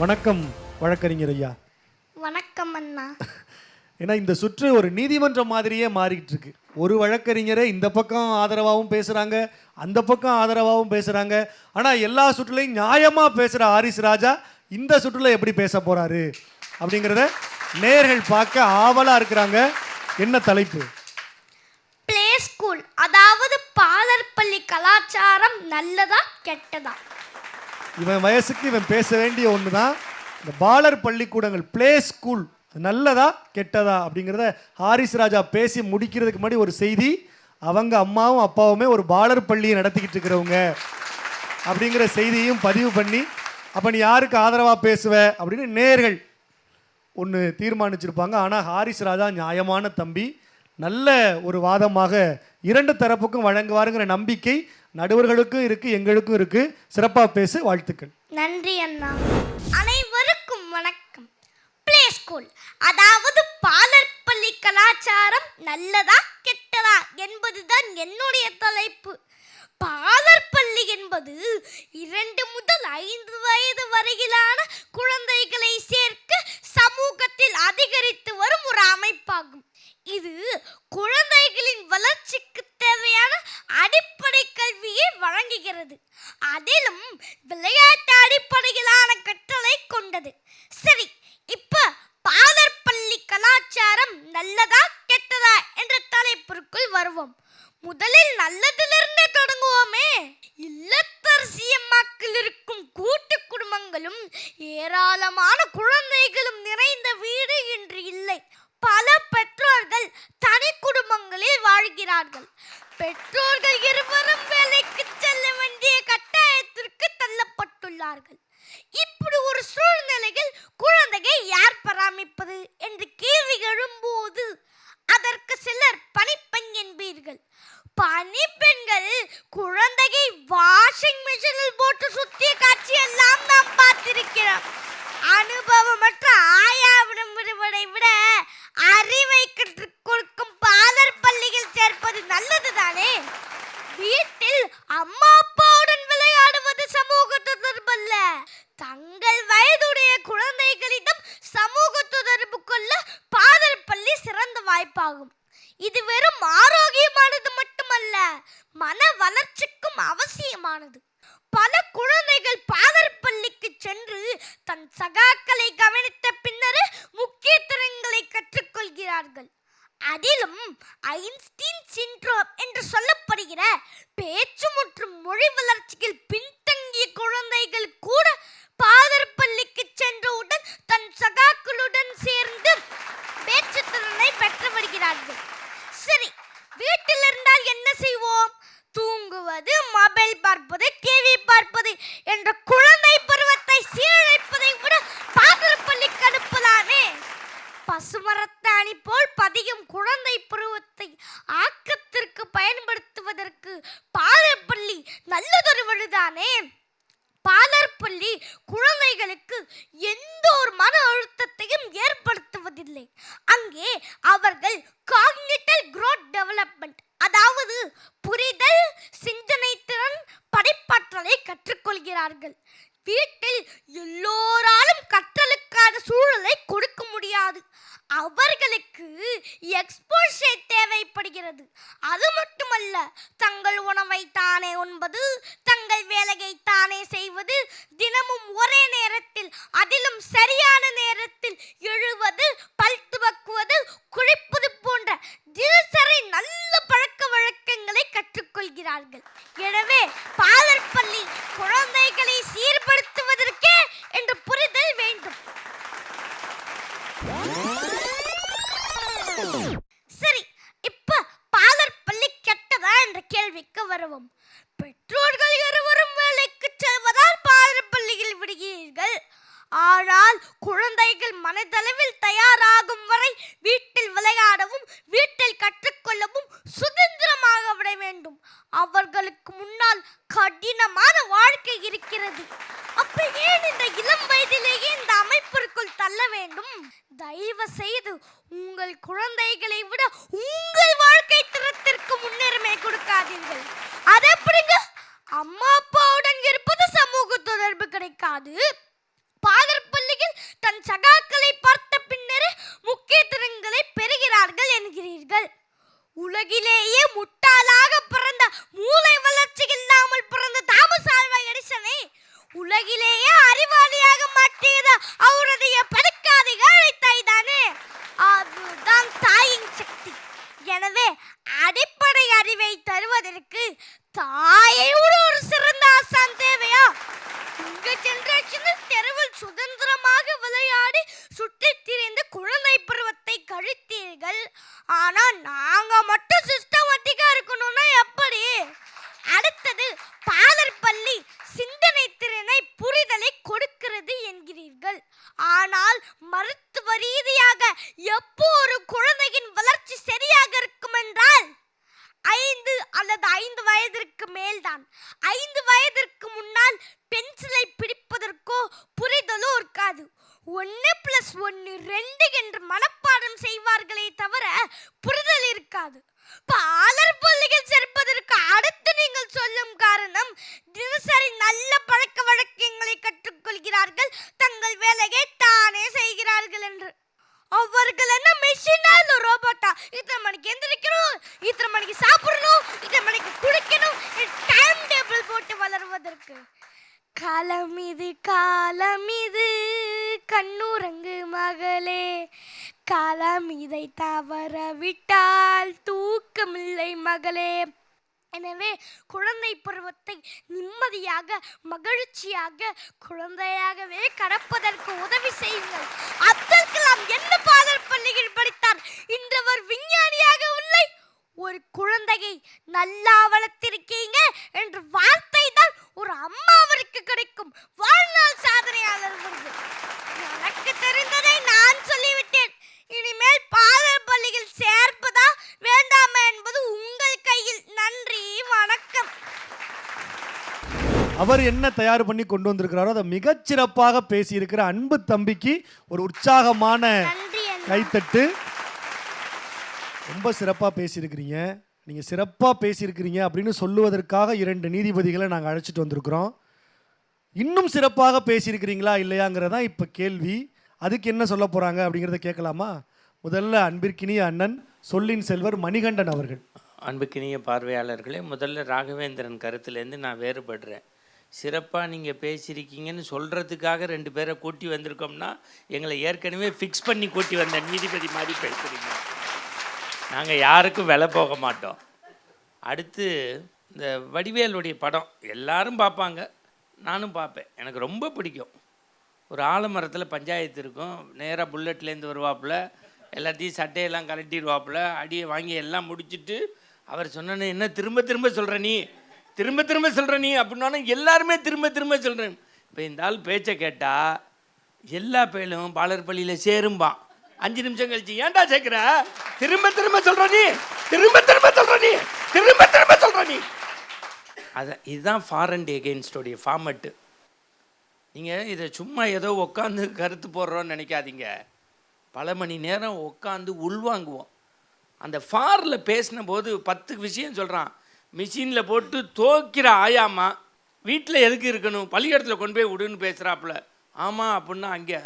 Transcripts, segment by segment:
வணக்கம் வழக்கறிஞர் ஐயா. வணக்கம் அண்ணா. ஏன்னா இந்த சுற்று ஒரு நீதிமன்றம் மாதிரியே மாறிக்கிட்டு இருக்கு ஒரு வழக்கறிஞரை இந்த பக்கம் ஆதரவாகவும் பேசுறாங்க அந்த பக்கம் ஆதரவாகவும் பேசுறாங்க. ஆனா எல்லா சுற்றுலையும் நியாயமா பேசுற ஆரிஸ் ராஜா இந்த சுற்றுல எப்படி பேச போறாரு அப்படிங்கிறத நேர்கள் பார்க்க ஆவலா இருக்கிறாங்க. என்ன தலைப்பு? ப்ளே ஸ்கூல் அதாவது பாலர் பள்ளி கலாச்சாரம் நல்லதா கெட்டதா? இவன் வயசுக்கு இவன் பேச வேண்டிய ஒன்று தான் இந்த பாலர் பள்ளிக்கூடங்கள் ப்ளே ஸ்கூல் நல்லதா கெட்டதா அப்படிங்கிறத ஹாரிஸ் ராஜா பேசி முடிக்கிறதுக்கு முன்னாடி ஒரு செய்தி அவங்க அம்மாவும் அப்பாவுமே ஒரு பாலர் பள்ளியை நடத்திக்கிட்டு இருக்கிறவங்க அப்படிங்கிற செய்தியையும் பதிவு பண்ணி அப்போ நீ யாருக்கு ஆதரவாக பேசுவ அப்படின்னு நேர்கள் ஒன்று தீர்மானிச்சிருப்பாங்க. ஆனால் ஹாரிஸ் ராஜா நியாயமான தம்பி. நல்ல ஒரு வாதமாக இரண்டு தரப்புக்கும் வழங்குவாருங்கிற நம்பிக்கை நடுவர்களுக்கும் இருக்குது எங்களுக்கும் இருக்குது சிறப்பாக பேசு வாழ்த்துக்கள். நன்றி அண்ணா. அனைவருக்கும் வணக்கம். ப்ளே ஸ்கூல் அதாவது பாலர் பள்ளி கலாச்சாரம் நல்லதா கெட்டதா என்பதுதான் என்னுடைய தலைப்பு. பாலர் பள்ளி என்பது இரண்டு முதல் ஐந்து வயது வரையிலான குழந்தை சேர்க்க சமூகத்தில் அதிகரித்து வரும் ஒரு அமைப்பாகும் இது குழந்தைகளின் வளர்ச்சிக்கு தேவையான அடிப்படை கல்வியை வழங்குகிறது அதிலும் விளையாட்டு அடிப்படையிலான கற்றலை கொண்டது சரி இப்ப பாலர் பள்ளி கலாச்சாரம் நல்லதா கெட்டதா என்ற தலைப்பிற்குள் வருவோம் முதலில் நல்லதிலிருந்தே தொடங்குவோமே. இல்லத்தரசியம்மாக்கள் இருக்கும் கூட்டு குடும்பங்களும் ஏராளமான குழந்தைகளும் நிறைந்த வீடு இன்று இல்லை பல பெற்றோர்கள் தனி குடும்பங்களில் வாழ்கிறார்கள் பெற்றோர்கள் இருவரும் வேலைக்கு செல்ல வேண்டிய கட்டாயத்திற்கு தள்ளப்பட்டுள்ளார்கள் இப்படி ஒரு சூழ்நிலையில் குழந்தையை யார் பராமரிப்பது என்று கேள்வி எழும்போது அதற்கு சிலர் பணிப்பெண் என்பீர்கள் பணிப்பெண்கள் குழந்தையை வாஷிங் மிஷினில் போட்டு சுத்திய காட்சி எல்லாம் நாம் பார்த்திருக்கிறோம் அனுபவமற்ற ஆயாவிடம் விடுவதை விட அறிவை கற்றுக் கொடுக்கும் பாலர் பள்ளியில் சேர்ப்பது நல்லதுதானே வீட்டில் அம்மா அப்பாவுடன் விளையாடுவது சமூக தொடர்பல்ல தங்கள் வயதுடைய குழந்தைகளிடம் சமூக தொடர்பு கொள்ள பாதர் பள்ளி சிறந்த வாய்ப்பாகும் இது வெறும் ஆரோக்கியமானது மட்டுமல்ல மன வளர்ச்சிக்கும் அவசியமானது பல குழந்தைகள் பாதர் பள்ளிக்கு சென்று தன் சகாக்களை கவனித்த பின்னரே முக்கிய திறன்களை கற்றுக்கொள்கிறார்கள் அதிலும் ஐன்ஸ்டீன் சிண்ட்ரோம் என்று சொல்லப்படுகிற பேச்சு மற்றும் மொழி வளர்ச்சியில் பின்தங்கிய குழந்தைகள் கூட பாதர் பள்ளிக்கு சென்றவுடன் தன் சகாக்களுடன் சேர்ந்து பேச்சு திறனை பெற்று வருகிறார்கள் சரி வீட்டில் இருந்தால் என்ன செய்வோம் தூங்குவது மொபைல் பார்ப்பது டிவி பார்ப்பது என்ற குழந்தை பருவத்தை சீரழிப்பதை விட பாதர் பள்ளிக்கு அனுப்பலாமே பசுமரத்தாணி போல் பதியும் குழந்தை பருவத்தை ஆக்கத்திற்கு பயன்படுத்துவதற்கு பாலப்பள்ளி நல்லதொரு வழிதானே? பாலர்பள்ளி குழந்தைகளுக்கு எந்த ஒரு மன அழுத்தத்தையும் ஏற்படுத்துவதில்லை. அங்கே அவர்கள் காக்னிட்டல் க்ரோத் டெவலப்மெண்ட் அதாவது புரிதல் சிந்தனை திறன் படைப்பாற்றலை கற்றுக்கொள்கிறார்கள். வீட்டில் எல்லோராலும் கற்றல் கற்றலுக்கான சூழலை கொடுக்க முடியாது. அவர்களுக்கு எக்ஸ்போஷர் தேவைப்படுகிறது. அது மட்டுமல்ல தங்கள் உணவை தானே உண்பது தங்கள் வேலையை தானே செய்வது தினமும் ஒரே நேரத்தில் அதிலும் சரியான நேரத்தில் எழுவது பல் துவக்குவது குளிப்பது போன்ற தினசரி நல்ல பழக்க வழக்கங்களை கற்றுக்கொள்கிறார்கள். எனவே பாலர் பள்ளி குழந்தைகளை சீர்படுத்துவதற்கே மனதளவில் தயாராகும் வரை வீட்டில் விளையாடவும் வீட்டில் கற்றுக்கொள்ளவும் சுதந்திரமாக விட வேண்டும். அவர்களுக்கு முன்னால் கடினமான வாழ்க்கை இருக்கிறது. அப்ப ஏன் இந்த இளம் வயதிலேயே இந்த அமைப்பிற்குள் தள்ள வேண்டும்? தயவு செய்து உங்கள் குழந்தைகளை விட உங்கள் வாழ்க்கை திறத்திற்கு முன்னுரிமை கொடுக்காதீர்கள். அது எப்படிங்க அம்மா அப்பாவுடன் இருப்பது சமூக தொடர்பு கிடைக்காது. அடிப்படை அறிவை தருவதற்கு தாயை விட ஒரு சிறந்த ஆசான் தேவையா? உங்க ஜெனரேஷனில் தெருவில் சுதந்திரமாக விளையாடி சுற்றி திரிந்து குழந்தை பருவத்தை கழித்தீர்கள். ஆனா நாங்க மட்டும் சிஸ்டமேட்டிக்கா இருக்கணும்னா எப்படி? அடுத்தது பாலர் பள்ளி சிந்தனை திறனை புரிதலை கொடுக்கிறது என்கிறீர்கள். ஆனால் மருத்துவ ரீதியாக எப்போ ஒரு குழந்தையின் வளர்ச்சி சரியாக இருக்கும் என்றால் ஐந்து அல்லது ஐந்து வயதிற்கு மேல்தான். ஐந்து வயதிற்கு முன்னால் பென்சிலை பிடிப்பதற்கோ புரிதலோ இருக்காது. ஒன்று பிளஸ் ஒன்று ரெண்டு என்று மனப்பாடம் செய்வார்களே தவிர புரிதல் இருக்காது. பாலர் புள்ளிகள் சேர்ப்பதற்கு அடுத்து நீங்கள் சொல்லும் காரணம் தினசரி நல்ல பழக்க வழக்கங்களை கற்றுக்கொள்கிறார்கள் தங்கள் வேலையை தானே செய்கிறார்கள் என்று அவர்கள் என்ன மிஷினா இல்ல ரோபோட்டா இத்தனை மணிக்கு எந்திரிக்கணும் இத்தனை மணிக்கு சாப்பிடணும் இத்தனை மணிக்கு குளிக்கணும் டைம் டேபிள் போட்டு வளருவதற்கு காலம் இது காலம் இது கண்ணுறங்கு மகளே காலம் இதை தவற விட்டால் தூக்கமில்லை மகளே. எனவே குழந்தை பருவத்தை நிம்மதியாக மகிழ்ச்சியாக குழந்தையாகவே கடப்பதற்கு உதவி செய்யுங்கள். அப்துல் கலாம் என்ன பாடல் பள்ளியில் படித்தார்? இன்று அவர் விஞ்ஞானியாக இல்லை. ஒரு குழந்தையை நல்லா வளர்த்திருக்கீங்க என்ற வார்த்தை தான் ஒரு அம்மாவிற்கு கிடைக்கும். வாழ்நாள் சாதனையாளர் விருது எனக்கு தெரிந்ததை நான் சொல்லிவிட்டேன் இனிமேல் பாலர் பள்ளியில் சேர்ப்பதா வேண்டாமா என்பது உங்கள் கையில் நன்றி வணக்கம் அவர் என்ன தயார் பண்ணி கொண்டு வந்திருக்கிறாரோ அதை மிகச்சிறப்பாக பேசியிருக்கிற அன்பு தம்பிக்கு ஒரு உற்சாகமான. கைத்தட்டு. ரொம்ப சிறப்பாக பேசியிருக்கிறீங்க. நீங்கள் சிறப்பாக பேசியிருக்கிறீங்க அப்படின்னு சொல்லுவதற்காக இரண்டு நீதிபதிகளை நாங்கள் அழைச்சிட்டு வந்திருக்கிறோம். இன்னும் சிறப்பாக பேசியிருக்கிறீங்களா இல்லையாங்கிறதான் இப்போ கேள்வி. அதுக்கு என்ன சொல்ல போகிறாங்க அப்படிங்கிறத கேட்கலாமா? முதல்ல அன்பிற்கினிய அண்ணன் சொல்லின் செல்வர் மணிகண்டன் அவர்கள். அன்புக்கினிய பார்வையாளர்களே முதல்ல ராகவேந்திரன் கருத்துலேருந்து நான் வேறுபடுறேன். சிறப்பாக நீங்கள் பேசியிருக்கீங்கன்னு சொல்கிறதுக்காக ரெண்டு பேரை கூட்டி வந்திருக்கோம்னா எங்களை ஏற்கனவே ஃபிக்ஸ் பண்ணி கூட்டி வந்த நீதிபதி மாதிரி பேசுகிறீங்க நாங்கள் யாருக்கும் விலை போக மாட்டோம். அடுத்து இந்த வடிவேலுடைய படம் எல்லாரும் பார்ப்பாங்க. நானும் பார்ப்பேன். எனக்கு ரொம்ப பிடிக்கும். ஒரு ஆலமரத்தில் பஞ்சாயத்து இருக்கும். நேராக புல்லட்லேருந்து வருவாப்புல. எல்லாத்தையும் சட்டையெல்லாம் கலட்டிடுவாப்புல அடியை வாங்கி எல்லாம் முடிச்சுட்டு அவர் சொன்னேன்னு என்ன திரும்ப திரும்ப சொல்கிற நீ? திரும்ப திரும்ப சொல்கிற நீ அப்படின்னாலும் எல்லாருமே திரும்ப திரும்ப சொல்கிறேன் இப்போ இந்த ஆள் பேச்சை கேட்டால் எல்லா பேரும் பாலர் பள்ளியில் சேரும்பான். அஞ்சு நிமிஷம் கழிச்சு ஏன்டா சேர்க்குற? திரும்ப திரும்ப சொல்கிற நீ திரும்ப திரும்ப சொல்கிற நீ திரும்ப திரும்ப சொல்கிற நீ. அதான் இதுதான் ஃபார் அண்ட் எகெயின்ஸ்டோடைய ஃபார்மெட்டு நீங்கள் இதை சும்மா ஏதோ உட்காந்து கருத்து போடுறோன்னு நினைக்காதீங்க. பல மணி நேரம் உட்காந்து உள்வாங்குவோம். அந்த ஃபாரில் பேசின போது பத்து விஷயம் சொல்கிறான் மிஷினில் போட்டு தோக்கிற ஆயாமா வீட்டில் எதுக்கு இருக்கணும்? பள்ளிக்கூடத்தில் கொண்டு போய் விடுன்னு பேசுகிறாப்புல ஆமாம் அப்படின்னா அங்கே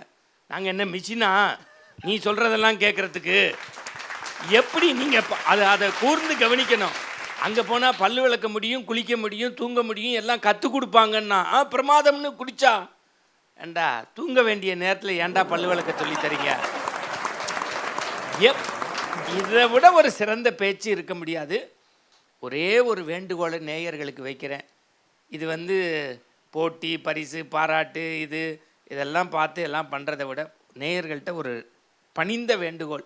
நாங்கள் என்ன மிஷினா? நீ சொல்கிறதெல்லாம் கேட்குறதுக்கு எப்படி நீங்கள் அதை அதை கூர்ந்து கவனிக்கணும். அங்கே போனால் பல்லு விளக்க முடியும் குளிக்க முடியும் தூங்க முடியும் எல்லாம் கற்றுக் கொடுப்பாங்கன்னா ஆ பிரமாதம்னு குடிச்சா. ஏண்டா தூங்க வேண்டிய நேரத்தில் ஏன்டா பல்லு விளக்க சொல்லி தரீங்க? எப் இதை விட ஒரு சிறந்த பேச்சு இருக்க முடியாது. ஒரே ஒரு வேண்டுகோளை நேயர்களுக்கு வைக்கிறேன். இது வந்து போட்டி பரிசு பாராட்டு இது இதெல்லாம் பார்த்து எல்லாம் பண்ணுறதை விட நேயர்கள்ட்ட ஒரு பணிந்த வேண்டுகோள்.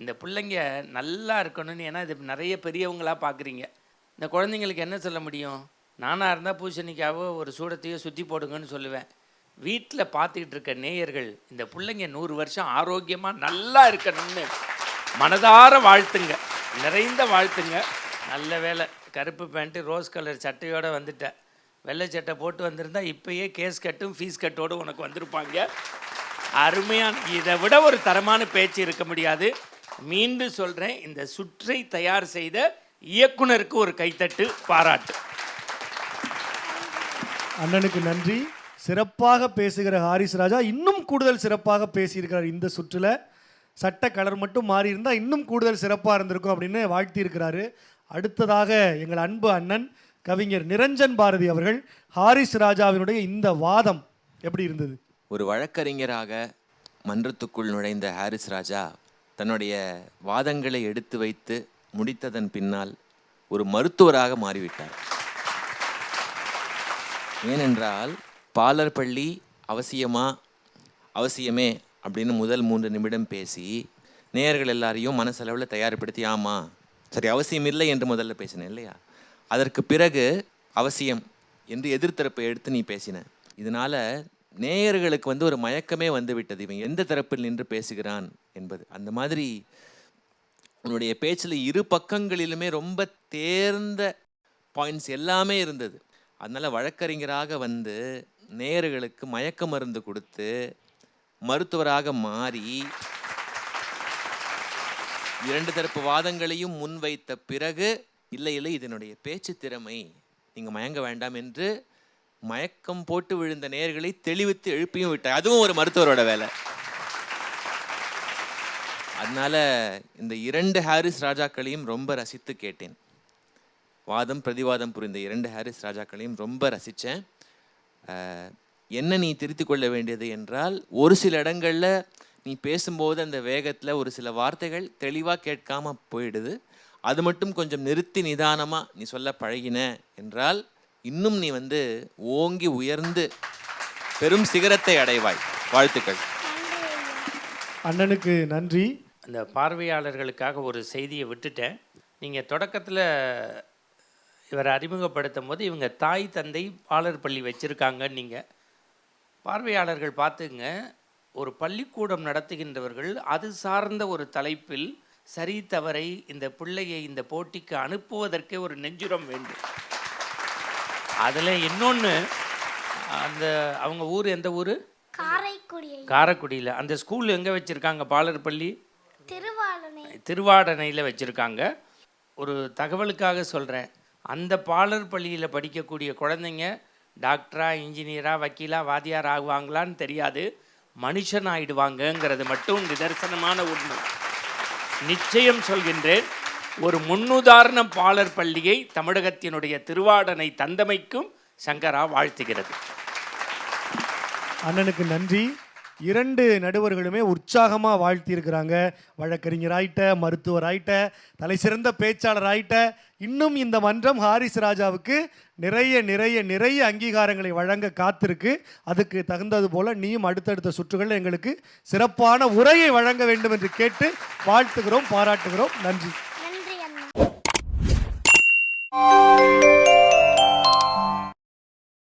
இந்த பிள்ளைங்க நல்லா இருக்கணும்னு ஏன்னா இது நிறைய பெரியவங்களாக பார்க்குறீங்க. இந்த குழந்தைங்களுக்கு என்ன சொல்ல முடியும்? நானாக இருந்தால் பூசணிக்காவோ ஒரு சூடத்தையோ சுற்றி போடுங்கன்னு சொல்லுவேன். வீட்டில் பார்த்துக்கிட்டு இருக்க நேயர்கள் இந்த பிள்ளைங்க நூறு வருஷம் ஆரோக்கியமாக நல்லா இருக்கணும்னு மனதார வாழ்த்துங்க. நிறைந்த வாழ்த்துங்க. நல்ல வேலை. கருப்பு பேண்ட்டு ரோஸ் கலர் சட்டையோடு வந்துட்டேன். வெள்ளை சட்டை போட்டு வந்திருந்தா இப்பயே கேஸ் கட்டும் ஃபீஸ் கட்டோடு உனக்கு வந்திருப்பாங்க. அருமையான இதை விட ஒரு தரமான பேச்சு இருக்க முடியாது. மீண்டும் சொல்கிறேன் இந்த சுற்றை தயார் செய்த இயக்குனருக்கு ஒரு கைத்தட்டு பாராட்டு. அண்ணனுக்கு நன்றி. சிறப்பாக பேசுகிற ஹாரிஸ் ராஜா இன்னும் கூடுதல் சிறப்பாக பேசியிருக்கிறார் இந்த சுற்றில். சட்ட கலர் மட்டும் மாறி இருந்தால் இன்னும் கூடுதல் சிறப்பாக இருந்திருக்கும் அப்படின்னு வாழ்த்தியிருக்கிறாரு. அடுத்ததாக எங்கள் அன்பு அண்ணன் கவிஞர் நிரஞ்சன் பாரதி அவர்கள் ஹாரிஸ் ராஜாவினுடைய இந்த வாதம் எப்படி இருந்தது? ஒரு வழக்கறிஞராக மன்றத்துக்குள் நுழைந்த ஹாரிஸ் ராஜா தன்னுடைய வாதங்களை எடுத்து வைத்து முடித்ததன் பின்னால் ஒரு மருத்துவராக மாறிவிட்டார். ஏனென்றால் பாலர் பள்ளி அவசியமா? அவசியமே அப்படின்னு முதல் மூன்று நிமிடம் பேசி நேயர்கள் எல்லாரையும் மனசளவில் தயார்படுத்தி ஆமாம் சரி அவசியம் இல்லை என்று முதல்ல பேசினேன் இல்லையா? அதற்கு பிறகு அவசியம் என்று எதிர்த்தரப்பை எடுத்து நீ பேசின. இதனால நேயர்களுக்கு வந்து ஒரு மயக்கமே வந்துவிட்டது. இவன் எந்த தரப்பில் நின்று பேசுகிறான் என்பது. அந்த மாதிரி உன்னுடைய பேச்சில் இரு பக்கங்களிலுமே ரொம்ப தேர்ந்த பாயிண்ட்ஸ் எல்லாமே இருந்தது. அதனால் வழக்கறிஞராக வந்து நேயர்களுக்கு மயக்க மருந்து கொடுத்து மருத்துவராக மாறி இரண்டு தரப்பு வாதங்களையும் முன்வைத்த பிறகு இல்லை இல்லை இதனுடைய பேச்சு திறமை நீங்கள் மயங்க வேண்டாம் என்று மயக்கம் போட்டு விழுந்த நேர்களை தெளிவித்து எழுப்பியும் விட்டார். அதுவும் ஒரு மருத்துவரோட வேலை. அதனால இந்த இரண்டு ஹாரிஸ் ராஜாக்களையும் ரொம்ப ரசித்து கேட்டேன். வாதம் பிரதிவாதம் புரிந்த இரண்டு ஹாரிஸ் ராஜாக்களையும் ரொம்ப ரசித்தேன். என்ன நீ திருத்திக் கொள்ள வேண்டியது என்றால் ஒரு சில இடங்களில் நீ பேசும்போது அந்த வேகத்தில் ஒரு சில வார்த்தைகள் தெளிவாக கேட்காம போயிடுது. அது மட்டும் கொஞ்சம் நிறுத்தி நிதானமாக நீ சொல்ல பழகின என்றால் இன்னும் நீ வந்து ஓங்கி உயர்ந்து பெரும் சிகரத்தை அடைவாய். வாழ்த்துக்கள். அண்ணனுக்கு நன்றி. அந்த பார்வையாளர்களுக்காக ஒரு செய்தியை விட்டுட்டேன். நீங்கள் தொடக்கத்தில் இவரை அறிமுகப்படுத்தும் போது இவங்க தாய் தந்தை பாலர் பள்ளி வச்சுருக்காங்கன்னு நீங்கள் பார்வையாளர்கள் பார்த்துங்க. ஒரு பள்ளிக்கூடம் நடத்துகின்றவர்கள் அது சார்ந்த ஒரு தலைப்பில் சரி தவறை இந்த பிள்ளையை இந்த போட்டிக்கு அனுப்புவதற்கே ஒரு நெஞ்சுரம் வேண்டும். அதில் இன்னொன்று அந்த அவங்க ஊர் எந்த ஊர்? காரைக்குடியை. காரைக்குடியில். அந்த ஸ்கூல் எங்கே வச்சுருக்காங்க? பாலர் பள்ளி திருவாளனை திருவாடனையில் வச்சுருக்காங்க. ஒரு தகவலுக்காக சொல்கிறேன் அந்த பாலர் பள்ளியில் படிக்கக்கூடிய குழந்தைங்க டாக்டரா இன்ஜினியரா வக்கீலா வாதியார் ஆகுவாங்களான்னு தெரியாது. மனுஷன் ஆயிடுவாங்கங்கிறது மட்டும் நிதர்சனமான உண்மை. நிச்சயம் சொல்கின்றேன் ஒரு முன்னுதாரண பாலர் பள்ளியை தமிழகத்தினுடைய திருவாடனை தந்தமைக்கும் சங்கரா வாழ்த்துகிறது. அண்ணனுக்கு நன்றி. இரண்டு நடுவர்களுமே உற்சாகமாக வாழ்த்தியிருக்கிறாங்க. வழக்கறிஞர் ஆயிட்ட மருத்துவர் ஆயிட்ட தலைசிறந்த பேச்சாளர் ஆயிட்ட இன்னும் இந்த மன்றம் ஹாரிஸ் ராஜாவுக்கு நிறைய நிறைய நிறைய அங்கீகாரங்களை வழங்க காத்திருக்கு. அதுக்கு தகுந்தது போல் நீயும் அடுத்தடுத்த சுற்றுகளில் எங்களுக்கு சிறப்பான உரையை வழங்க வேண்டும் என்று கேட்டு வாழ்த்துகிறோம் பாராட்டுகிறோம். நன்றி. நன்றி